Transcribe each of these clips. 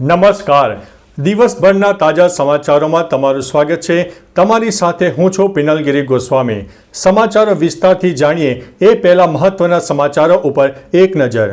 નમસ્કાર. દિવસભરના તાજા સમાચારોમાં તમારું સ્વાગત છે. તમારી સાથે હું છું પિનલગીરી ગોસ્વામી. સમાચારો વિસ્તારથી જાણીએ એ પહેલા મહત્વના સમાચારો ઉપર એક નજર.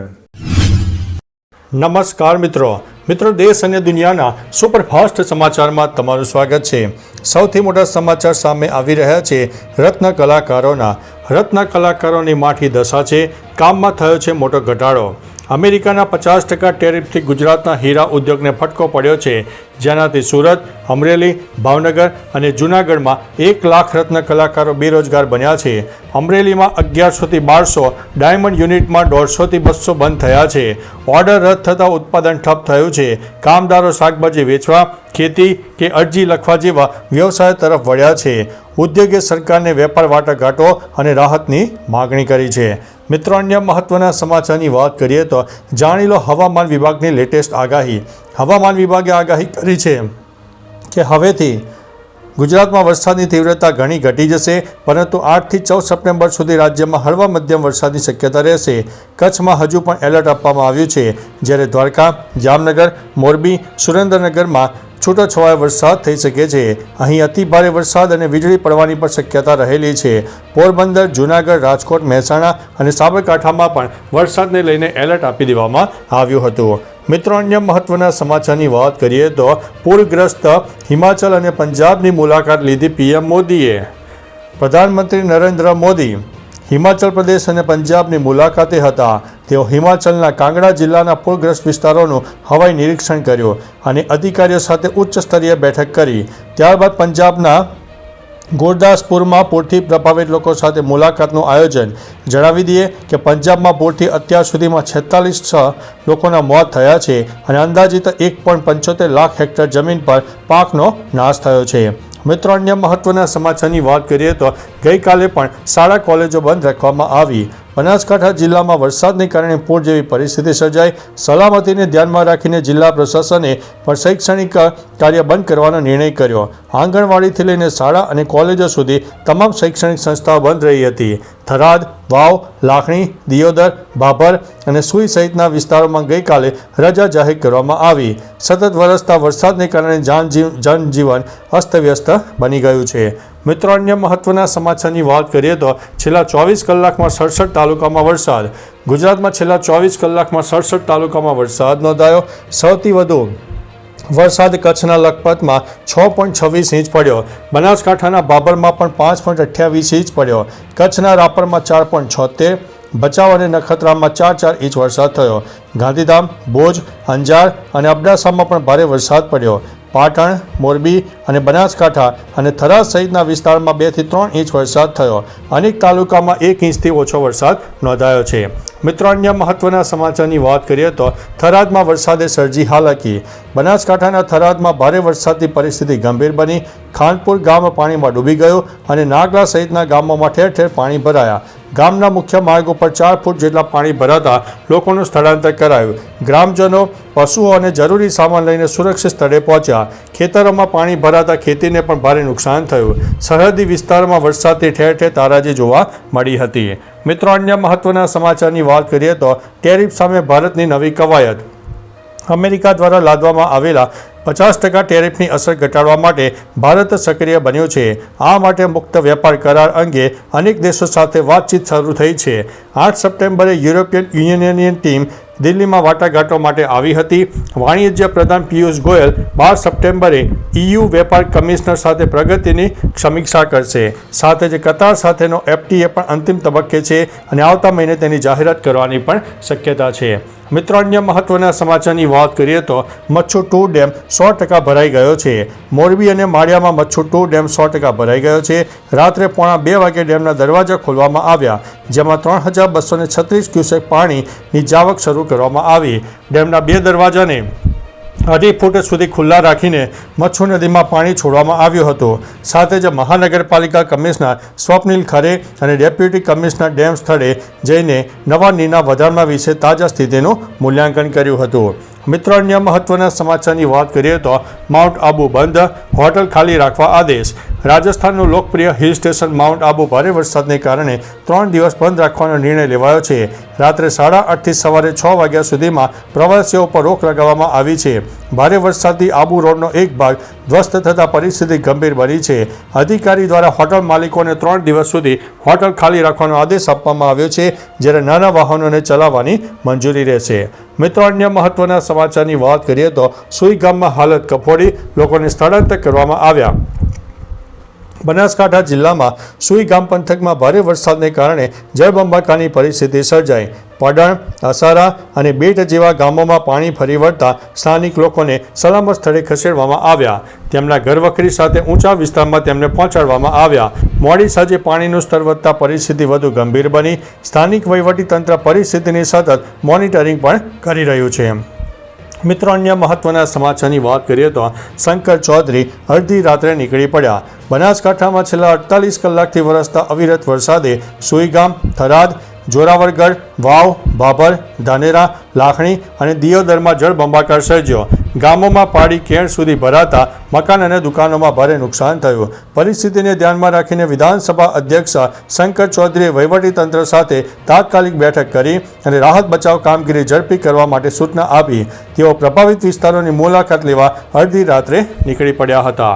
નમસ્કાર મિત્રો. મિત્રો, દેશ અને દુનિયાના સુપરફાસ્ટ સમાચારમાં તમારું સ્વાગત છે. સૌથી મોટા સમાચાર સામે આવી રહ્યા છે રત્ન કલાકારોના. રત્ન કલાકારોની માઠી દશા છે. કામમાં થયો છે મોટો ઘટાડો. અમેરિકાના પચાસ ટકા ટેરિફથી ગુજરાતના હીરા ઉદ્યોગને ફટકો પડ્યો છે. જેનાથી સુરત, અમરેલી, ભાવનગર અને જૂનાગઢમાં એક લાખ રત્ન કલાકારો બેરોજગાર બન્યા છે. અમરેલીમાં અગિયારસોથી બારસો, ડાયમંડ યુનિટમાં દોઢસોથી બસો બંધ થયા છે. ઓર્ડર રદ થતાં ઉત્પાદન ઠપ થયું છે. કામદારો શાકભાજી વેચવા, ખેતી કે અરજી લખવા જેવા વ્યવસાય તરફ વળ્યા છે. ઉદ્યોગે સરકારને વેપાર વાટાઘાટો અને રાહતની માગણી કરી છે. મિત્રો, અન્ય મહત્વના સમાચારની વાત કરીએ તો જાણી લો હવામાન વિભાગની લેટેસ્ટ આગાહી. હવામાન વિભાગે આગાહી કરી છે કે હવેથી ગુજરાતમાં વરસાદની તીવ્રતા ઘણી ઘટી જશે, પરંતુ આઠથી ચૌદ સપ્ટેમ્બર સુધી રાજ્યમાં હળવા મધ્યમ વરસાદની શક્યતા રહેશે. કચ્છમાં હજુ પણ એલર્ટ આપવામાં આવ્યું છે. જ્યારે દ્વારકા, જામનગર, મોરબી, સુરેન્દ્રનગરમાં છૂટોછવાયો વરસાદ થઈ શકે છે. અહીં અતિભારે વરસાદ અને વીજળી પડવાની પણ શક્યતા રહેલી છે. પોરબંદર, જૂનાગઢ, રાજકોટ, મહેસાણા અને સાબરકાંઠામાં પણ વરસાદને લઈને એલર્ટ આપી દેવામાં આવ્યું હતું. મિત્રો, અન્ય મહત્વના સમાચારની વાત કરીએ તો પૂરગ્રસ્ત હિમાચલ અને પંજાબની મુલાકાત લીધી પીએમ મોદીએ. પ્રધાનમંત્રી નરેન્દ્ર મોદી હિમાચલ પ્રદેશ અને પંજાબની મુલાકાતે હતા. તેઓ હિમાચલના કાંગડા જિલ્લાના પૂરગ્રસ્ત વિસ્તારોનું હવાઈ નિરીક્ષણ કર્યું અને અધિકારીઓ સાથે ઉચ્ચ સ્તરીય બેઠક કરી. ત્યારબાદ પંજાબના ગુરદાસપુરમાં પૂરથી પ્રભાવિત લોકો સાથે મુલાકાતનું આયોજન. જણાવી દઈએ કે પંજાબમાં પૂરથી અત્યાર સુધીમાં છેતાલીસ છ લોકોના મોત થયા છે અને અંદાજિત એક પોઈન્ટ પંચોતેર લાખ હેક્ટર જમીન પર પાકનો નાશ થયો છે. મિત્રો, અન્ય મહત્વના સમાચારની વાત કરીએ તો ગઈકાલે પણ શાળા કોલેજો બંધ રાખવામાં આવી. બનાસકાંઠા જિલ્લામાં વરસાદને કારણે પૂર જેવી પરિસ્થિતિ સર્જાઈ. સલામતીને ધ્યાનમાં રાખીને જિલ્લા પ્રશાસને પણ શૈક્ષણિક કાર્ય બંધ કરવાનો નિર્ણય કર્યો. આંગણવાડીથી લઈને શાળા અને કોલેજો સુધી તમામ શૈક્ષણિક સંસ્થાઓ બંધ રહી હતી. થરાદ, વાવ, લાખણી, દિયોદર ભાભર અને સુઈ સહિતના વિસ્તારોમાં ગઈકાલે રજા જાહેર કરવામાં આવી. સતત વરસતા વરસાદને કારણે જાનજીવ, જનજીવન અસ્તવ્યસ્ત બની ગયું છે. મિત્રો, અન્ય મહત્વના સમાચારની વાત કરીએ તો છેલ્લા ચોવીસ કલાકમાં સડસઠ તાલુકામાં વરસાદ. ગુજરાતમાં છેલ્લા ચોવીસ કલાકમાં સડસઠ તાલુકામાં વરસાદ નોંધાયો. સૌથી વધુ વરસાદ કચ્છના લખપતમાં છ પોઈન્ટ છવ્વીસ ઇંચ પડ્યો. બનાસકાંઠાના બાબરમાં પણ પાંચ પોઈન્ટ અઠ્યાવીસ ઇંચ પડ્યો. કચ્છના રાપરમાં ચાર પોઈન્ટ છોતેર, ભચાઉ અને નખત્રામાં ચાર ચાર ઇંચ વરસાદ થયો. ગાંધીધામ, ભુજ, અંજાર અને અબડાસામાં પણ ભારે વરસાદ પડ્યો. પાટણ, મોરબી અને બનાસકાંઠા અને થરાદ સહિતના વિસ્તારમાં બેથી ત્રણ ઇંચ વરસાદ થયો. અનેક તાલુકામાં એક ઇંચથી ઓછો વરસાદ નોંધાયો છે. મિત્રો, અન્ય મહત્વના સમાચારની વાત કરીએ તો થરાદમાં વરસાદે સર્જી હાલાકી. બનાસકાંઠાના થરાદમાં ભારે વરસાદની પરિસ્થિતિ ગંભીર બની. ખાનપુર ગામ પાણીમાં ડૂબી ગયું અને નાગલા સહિતના ગામોમાં ઠેર ઠેર પાણી ભરાયા. ગામના મુખ્ય માર્ગો પર ચાર ફૂટ જેટલા પાણી ભરાતા લોકોનું સ્થળાંતર કરાયું. ગ્રામજનો, પશુઓ અને જરૂરી સામાન લઈને સુરક્ષિત સ્થળે પહોંચ્યા. ખેતરોમાં પાણી ભરાતા ખેતીને પણ ભારે નુકસાન થયું. સરહદી વિસ્તારમાં વરસાદથી ઠેર ઠેર તારાજી જોવા મળી હતી. મિત્રો, અન્ય મહત્વના સમાચારની વાત કરીએ તો ટેરિફ સામે ભારતની નવી કવાયત. અમેરિકા દ્વારા લાદવામાં આવેલા પચાસ ટકા ટેરિફની અસર ઘટાડવા માટે ભારત સક્રિય બન્યું છે. આ માટે મુક્ત વેપાર કરાર અંગે અનેક દેશો સાથે વાતચીત શરૂ થઈ છે. આઠ સપ્ટેમ્બરે યુરોપિયન યુનિયનની ટીમ દિલ્હીમાં વાટાઘાટો માટે આવી હતી. વાણિજ્ય પ્રધાન પિયુષ ગોયલ બાર સપ્ટેમ્બરે ઈયુ વેપાર કમિશનર સાથે પ્રગતિની સમીક્ષા કરશે. સાથે જ કતાર સાથેનો એફટીએ પણ અંતિમ તબક્કે છે અને આવતા મહિને તેની જાહેરાત કરવાની પણ શક્યતા છે. મિત્રો, અન્ય મહત્વના સમાચારની વાત કરીએ તો મચ્છુ ટુ ડેમ સો ટકા ભરાઈ ગયો છે. મોરબી અને માળિયામાં મચ્છુ ટુ ડેમ સો ટકા ભરાઈ ગયો છે. રાત્રે પોણા બે વાગે ડેમના દરવાજા ખોલવામાં આવ્યા, જેમાં ત્રણ હજાર બસો છત્રીસ ક્યુસેક પાણીની જાવક શરૂ કરવામાં આવી. ડેમના બે દરવાજાને અઢી ફૂટ સુધી ખુલ્લા રાખીને મચ્છુ નદીમાં પાણી છોડવામાં આવ્યું હતું. સાથે જ મહાનગરપાલિકા કમિશનર સ્વપ્નિલ ખરે અને ડેપ્યુટી કમિશનર ડેમ સ્થળે જઈને નવા નીરના વધારણા વિશે તાજા સ્થિતિનું મૂલ્યાંકન કર્યું હતું. મિત્રો, અન્ય મહત્વના સમાચારની વાત કરીએ તો માઉન્ટ આબુ બંધ, હોટલ ખાલી રાખવા આદેશ. રાજસ્થાનનું લોકપ્રિય હિલ સ્ટેશન માઉન્ટ આબુ ભારે વરસાદને કારણે ત્રણ દિવસ બંધ રાખવાનો નિર્ણય લેવાયો છે. રાત્રે સાડા આઠથી સવારે છ વાગ્યા સુધીમાં પ્રવાસીઓ પર રોક લગાવવામાં આવી છે. ભારે વરસાદથી આબુ રોડનો એક ભાગ ધ્વસ્ત થતાં પરિસ્થિતિ ગંભીર બની છે. અધિકારી દ્વારા હોટલ માલિકોને ત્રણ દિવસ સુધી હોટલ ખાલી રાખવાનો આદેશ આપવામાં આવ્યો છે, જ્યારે નાના વાહનોને ચલાવવાની મંજૂરી રહેશે. મિત્રો, અન્ય મહત્વના સમાચારની વાત કરીએ તો સુઈ ગામમાં હાલત કફોડી, લોકોને સ્થળાંતર કરવામાં આવ્યા. બનાસકાંઠા જિલ્લામાં સુઈ ગામ પંથકમાં ભારે વરસાદને કારણે જળબંબાકાની પરિસ્થિતિ સર્જાઈ. પડણ અસારા અને બેટ જેવા ગામોમાં પાણી ફરી વળતા સ્થાનિક લોકોને સલામત સ્થળે ખસેડવામાં આવ્યા. તેમના ઘરવખરી સાથે ઊંચા વિસ્તારમાં તેમને પહોંચાડવામાં આવ્યા. મોડી સાંજે પાણીનું સ્તર વધતા પરિસ્થિતિ વધુ ગંભીર બની. સ્થાનિક વહીવટીતંત્ર પરિસ્થિતિની સતત મોનિટરિંગ પણ કરી રહ્યું છે. મિત્રો, અન્ય મહત્વના સમાચારની વાત કરીએ તો શંકર ચૌધરી અડધી રાત્રે નીકળી પડ્યા. બનાસકાંઠામાં છેલ્લા અડતાલીસ કલાકથી વરસતા અવિરત વરસાદે સુઈગામ, થરાદ જોરાવરગઢ વાવ ભાભર ધાનેરા, લાખણી અને દિયોદરમાં જળબંબાકાર સર્જ્યો. ગામોમાં પાડી કેણ સુધી ભરાતા મકાન અને દુકાનોમાં ભારે નુકસાન થયું. પરિસ્થિતિને ધ્યાનમાં રાખીને વિધાનસભા અધ્યક્ષ શંકર ચૌધરીએ વહીવટીતંત્ર સાથે તાત્કાલિક બેઠક કરી અને રાહત બચાવ કામગીરી ઝડપી કરવા માટે સૂચના આપી. તેઓ પ્રભાવિત વિસ્તારોની મુલાકાત લેવા અડધી રાત્રે નીકળી પડ્યા હતા.